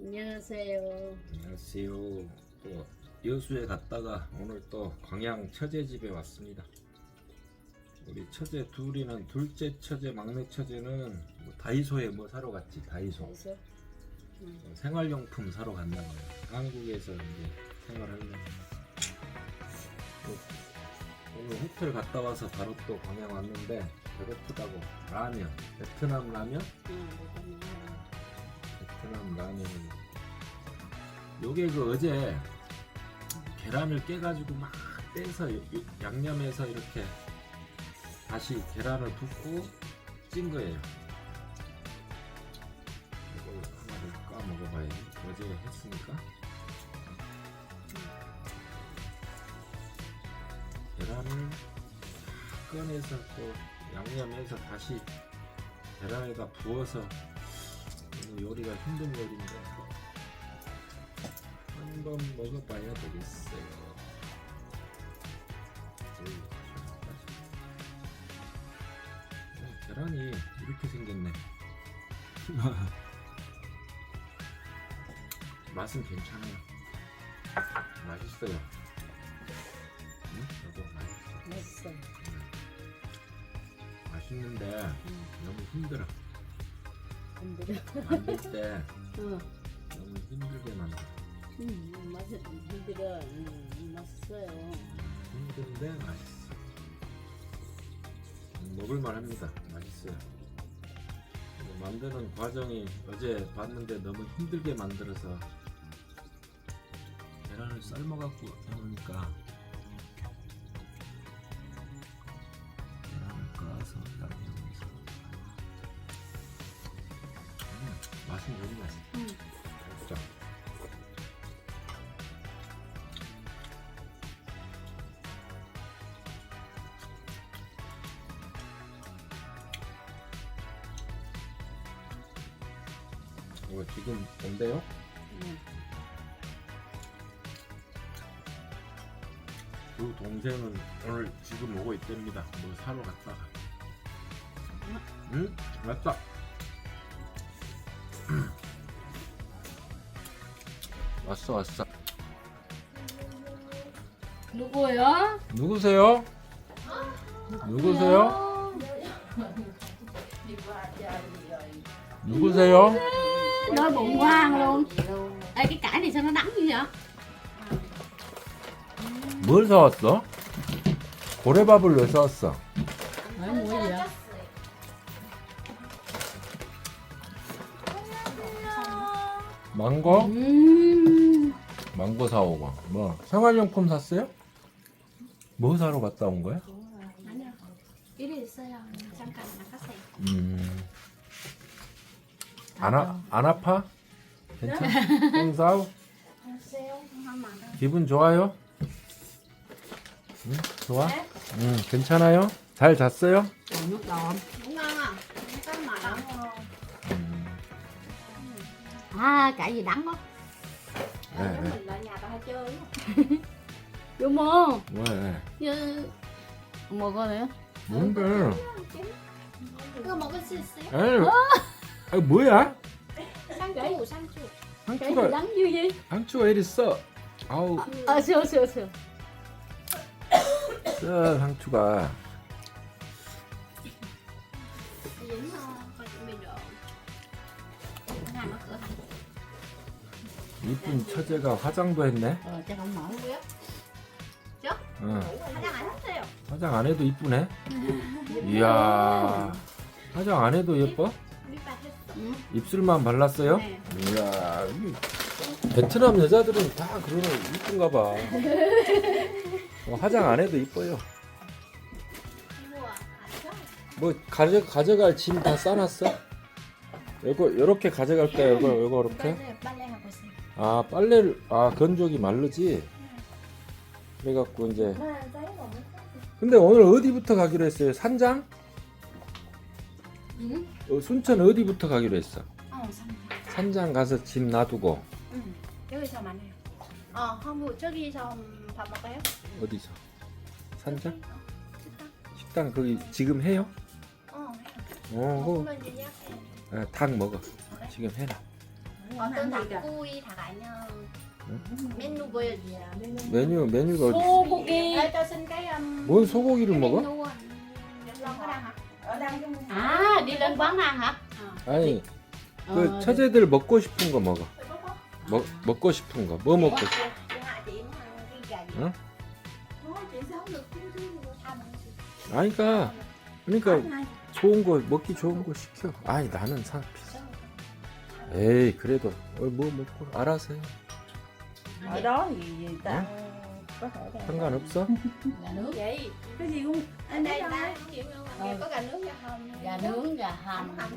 안녕하세요. 안녕하세요. 또 여수에 갔다가 오늘 또 광양 처제 집에 왔습니다. 우리 처제 둘이는 둘째 처제, 막내 처제는 뭐 다이소에 뭐 사러 갔지 다이소 그래서 어, 생활용품 사러 간다는 거예요. 한국에서 이제 생활하려고. 또 오늘 호텔 갔다 와서 바로 또 광양 왔는데 배고프다고 라면, 베트남 라면, 응, 베트남 라면을 요게 그 어제 계란을 깨가지고 막 떼서 양념해서 이렇게 다시 계란을 붓고 찐 거예요. 이걸 하나를 까 먹어봐야지. 어제 했으니까. 계란을 다 꺼내서 또 양념해서 다시 계란에다 부어서 요리가 힘든 요리인데 한번 먹어봐야 되겠어요. 어, 계란이 이렇게 생겼네. 맛은 괜찮아요. 맛있어요. 응? 여보 맛있어. 맛있어. 맛있는데 응, 너무 힘들어. 힘들어. 만들 때 응, 너무 힘들게 만들어. 응, 맛 힘들어. 응, 맛있어요. 힘든데 맛있어. 음, 먹을만 합니다. 맛있어요. 근데 만드는 과정이 어제 봤는데 너무 힘들게 만들어서 계란을 삶아갖고 해놓으니까 맛은 너무 맛있어. 응. 진짜. 이거 지금? 응. 그 동생은 오늘 지금 오고 있답니다. 뭐 사러 갔다가. 응? 맞다. 왔어 왔어. 누구요? 누구세요? 누구세요? 누구세요? Nói bụng hoang luôn Ê cái cải này sao nó đắng như vậy 뭘 사왔어? 고래밥을 왜 사왔어? Hỏi mua gì vậy? 망고? Ừm, 망고 사오고 뭐 생활용품 샀어요? 뭐 사러 갔다 온 거야? Cái Trong cành là có sẹt 음. 안, 아, 안 아파? 괜찮아? 똥싸우? Đâu 기분 좋아요? 응? 좋아? 응, 괜찮아요? 잘 잤어요? Không có mặn không 음, À cải gì đắng quá 네, 네. Vô mua. 왜? Coi nữa. 뭔데? Một cái xì xì 에이, 아, 뭐야? Cái gì 상추가, vậy? 상추가 이리 써. 아우, Ờ, xưa xưa xưa. 써, 상추가. Dính thôi Coi chuẩn bị đồ Hàng mở cửa 이쁜 처제가 화장도 했네. Chắc không mở. Không biết 응. 화장 안 했어요 화장 안 해도 이쁘네. 이야, 화장 안 해도 예뻐? 밑밥 했어 응. 입술만 발랐어요? 네 이야, 이 베트남 여자들은 다 그러면 이쁜가 봐. 어, 화장 안 해도 이뻐요. 뭐 가져 가져갈 짐 다 싸놨어? 요거 요렇게 가져갈까요? 요거 요거 이렇게? 빨래 빨래 하고 있어요 아 빨래를 아 건조기 마르지. 그래갖고 이제 근데 오늘 어디부터 가기로 했어요? 산장? 응? 어, 순천 어디부터 가기로 했어? Rồi 산장 가서 짐 놔두고 Ừ, 여기서 만나요. 어, 한국 저기서 밥 먹어요? 어디서? 산장? 어, 식당. 식당 거기 지금 해요? 어, 해요. 어, 그거 먹으면. 아, 닭 먹어. 지금 해놔. Thằng ảnh menu boy dạ menu 메뉴 메뉴가 어디? 소고기. Ê, cho xin cái um, 뭔 소고기를 먹어? menu lon có đang hả ở đây trong À, đi lên quán ăn hả? 아니 그. 처제들 먹고 싶은 거 먹어. 먹 먹고 싶은 거. 뭐 먹고 싶어? Chị hỏi chị muốn ăn cái gà gì? Hả? Thôi chị sao không được chứ chứ tham ăn gì? 아니까 그러니까 좋은 거 먹기 좋은 거 시켜. 아니 나는 사 비싸. 에이 그래도 어, 뭐 먹고 알아서 해. ở đó thì gì ta có thể là 상관없어. Gà nướng. Chị cái gì cũng ở anh đây biết ta đâu không chịu đâu Ờ. ăn có gà nướng gà hầm Gà nướng, gà hầm. hầm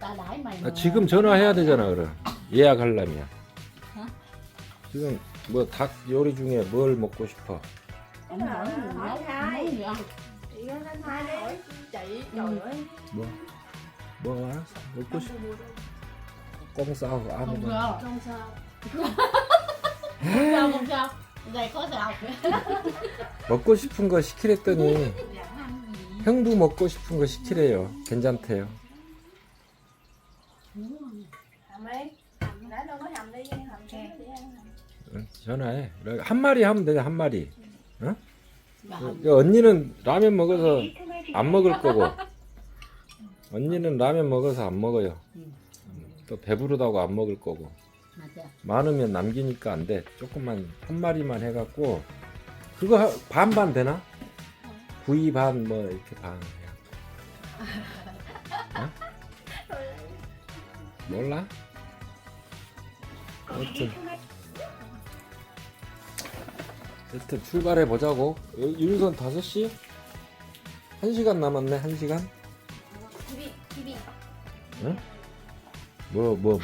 Ta đãi mày 아, mà. 지금 전화해야 되잖아 그럼 예약하려면. 어? 지금 뭐 닭 요리 중에 뭘 먹고 싶어? Ông hỏi mình hỏi nấu hai. nấu gì ăn. chị anh anh hai hỏi chị Ừ. trời ơi 뭐? 뭐 알았어. 먹고 싶어. 꽁 싸고 아무거나. sao, không sao. Đây có sao. 먹고 싶은 거 시키랬더니 형부 먹고 싶은 거 시키래요. 괜찮대요. đi đã đâu có đi 응, 전화해. 한 마리 하면 되냐 한 마리. Hầm. 그 언니는 라면 먹어서 안 먹을 거고 언니는 라면 먹어서 안 먹어요. 또 배부르다고 안 먹을 거고 맞아. 많으면 남기니까 안 돼. 조금만 한 마리만 해갖고 그거 하- 반반 되나? 구이 반 뭐 이렇게 반. 어? 몰라? 여튼 여튼 출발해 보자고. 윤선 5시? 1시간 남았네. 1시간? TV TV 뭐뭐 뭐.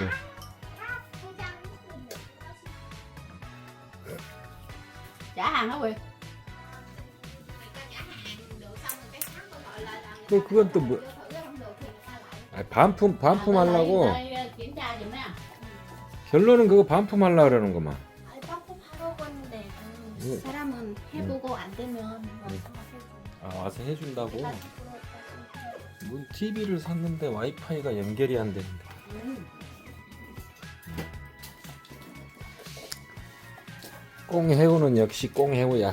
Trả hàng hả Quyền? 그건 또 뭐? 아, 반품 반품 À, 하려고 kiểm tra giùm. 결론은 그거 반품 하려 그러는 거만. 아니 빡빡하라고 했는데 음, 뭐? 사람은 해보고 안 되면 아 와서 해준다고. 뭐 TV를 샀는데 와이파이가 연결이 안 되는데. 꽁해우는 역시 꽁해우야.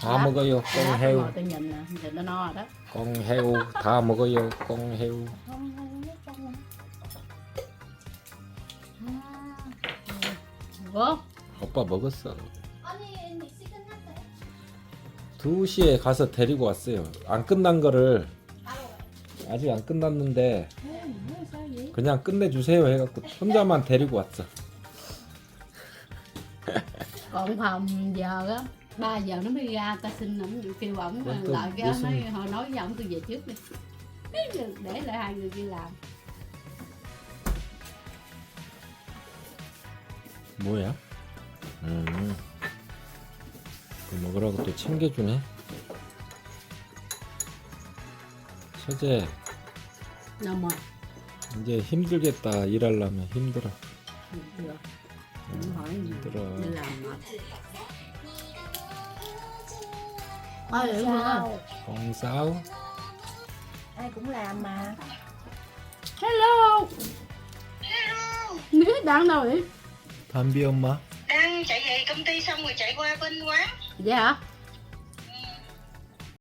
다 Dạ. 먹어요. Lát 꽁해우. ngồi tôi nhìn nè, nhìn nó no rồi đó. 꽁해우 다 먹어요. 꽁해우. Có. 오빠 먹었어. 끝났어요 2시에 가서 데리고 왔어요. 안 끝난 거를 아직 안 끝났는데? 그냥 끝내주세요 해갖고 혼자만 데리고 왔어. Còn phòng giờ á, 3 giờ nó mới ra, ta xin ổng kêu ổng Vâng, tôi lại biết cái xin. nói hồi nói với ổng tôi về trước đi. Để lại hai người kia làm. 뭐야? 음. 그 먹으라고 또 챙겨주네. 처제 Nào mà. 이제 힘들겠다 일하려면 힘들어. Được. Không hỏi gì. 힘들어. Đi làm mà. Ôi, được rồi. 꽁 싸우. ai cũng làm mà Hello. Nếu đang đâu vậy? 담비 엄마. đang chạy về công ty xong rồi chạy qua bên quán Dạ hả?